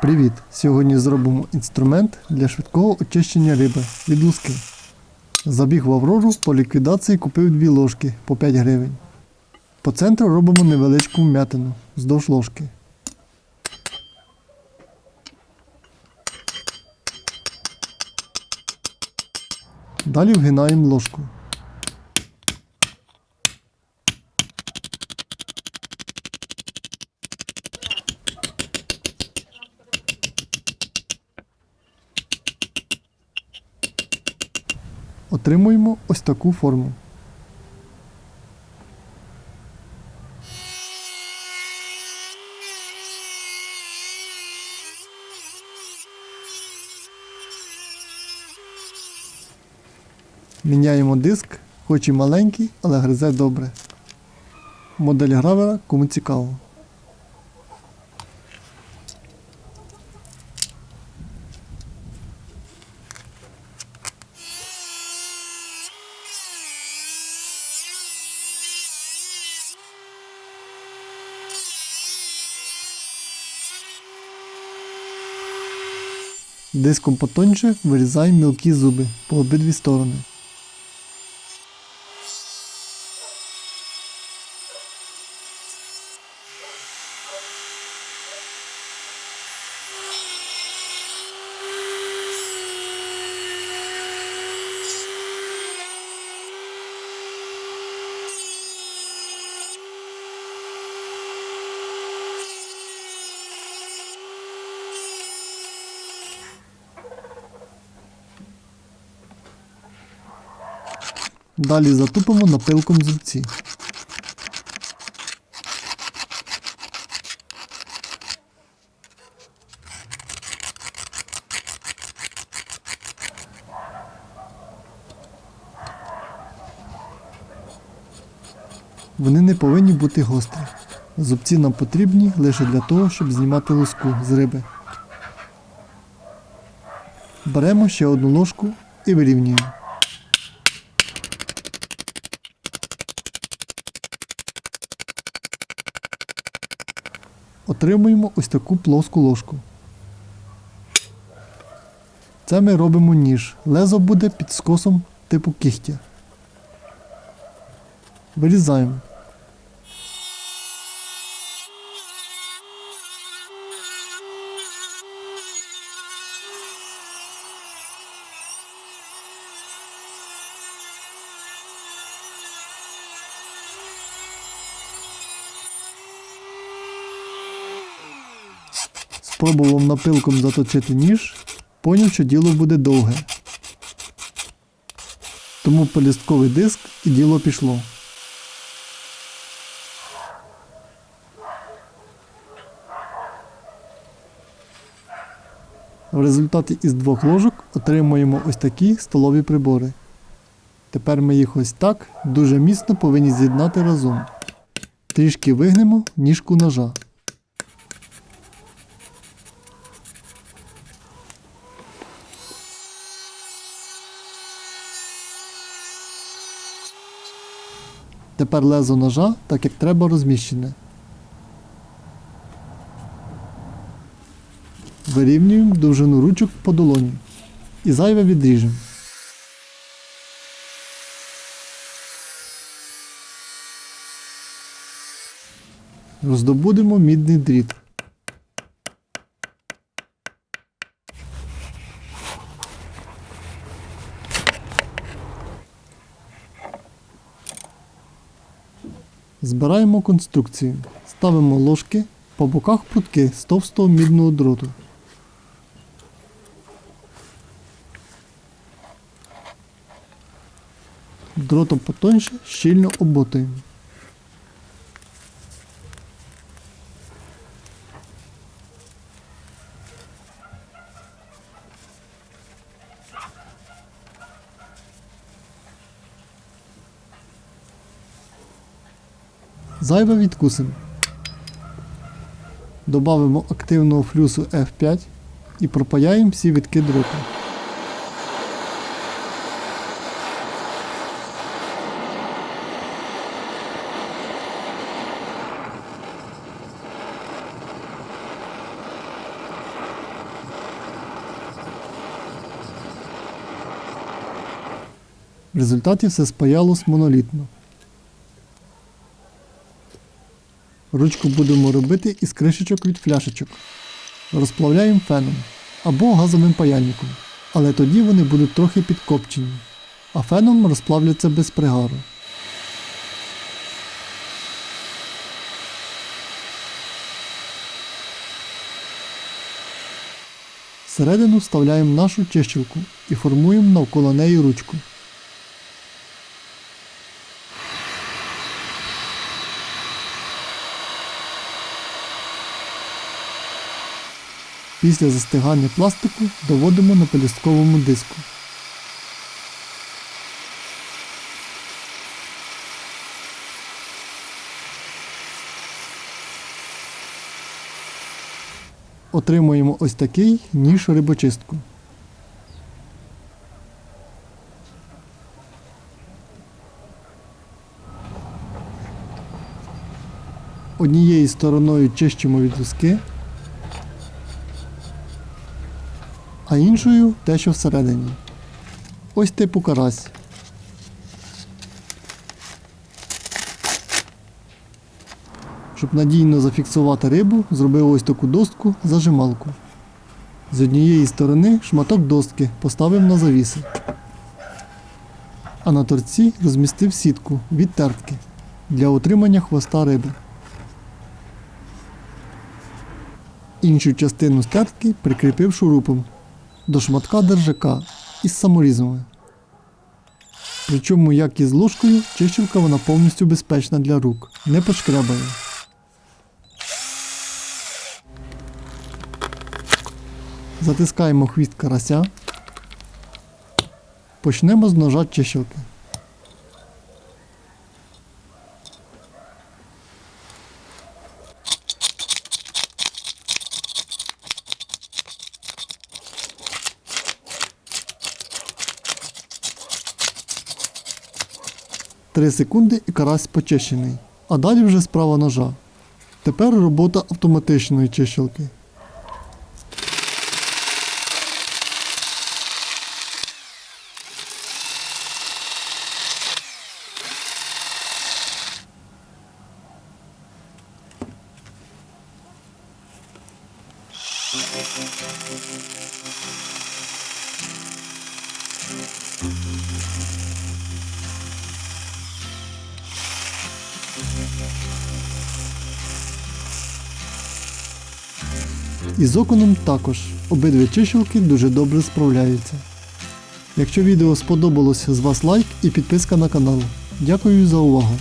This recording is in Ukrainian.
Привіт! Сьогодні зробимо інструмент для швидкого очищення риби від луски. Забіг в Аврору по ліквідації купив дві ложки по 5 гривень. По центру робимо невеличку вм'ятину вздовж ложки. Далі вгинаємо ложку. Отримуємо ось таку форму. Міняємо диск, хоч і маленький, але гризе добре. Модель гравера кому цікаво. Диском потоньше вирізай мілкі зуби по обидві сторони. Далі затупимо напилком зубці. Вони не повинні бути гострі. Зубці нам потрібні лише для того, щоб знімати луску з риби. Беремо ще одну ложку і вирівнюємо. Отримуємо ось таку плоску ложку. Це ми робимо ніж. Лезо буде під скосом типу кігтя. Вирізаємо. Спробував напилком заточити ніж, поняв, що діло буде довге. Тому полістковий диск і діло пішло. В результаті із двох ложок отримуємо ось такі столові прибори. Тепер ми їх ось так дуже міцно повинні з'єднати разом. Трішки вигнемо ніжку ножа. Тепер лезо ножа так як треба розміщене. Вирівнюємо довжину ручок по долоні. І зайве відріжемо. Роздобудемо мідний дріт. Збираємо конструкцію. Ставимо ложки, по боках прутки з товстого мідного дроту. Дротом потоньше щільно оботуємо. Зайве відкусимо. Добавимо активного флюсу F5 і пропаяємо всі відки друку. В результаті все спаялось монолітно. Ручку будемо робити із кришечок від фляшечок. Розплавляємо феном або газовим паяльником, але тоді вони будуть трохи підкопчені, а феном розплавляться без пригару. Всередину вставляємо нашу чищілку і формуємо навколо неї ручку. Після застигання пластику доводимо на пелюстковому диску. Отримуємо ось такий ніж рибочистку. Однією стороною чищимо від луски, а іншою те, що всередині. Ось типу карась. Щоб надійно зафіксувати рибу, зробив ось таку достку зажималку. З однієї сторони шматок достки поставив на завіси, а на торці розмістив сітку від тертки для утримання хвоста риби. Іншу частину стертки прикріпив шурупом до шматка держака із саморізами. Причому, як і з ложкою, чищівка вона повністю безпечна для рук, не пошкрябає. Затискаємо хвіст карася. Почнемо з ножа чищівки. 3 секунди і карась почищений. А далі вже справа ножа. Тепер робота автоматичної чищалки. І з оконом також. Обидві чищілки дуже добре справляються. Якщо відео сподобалось, з вас лайк і підписка на канал. Дякую за увагу.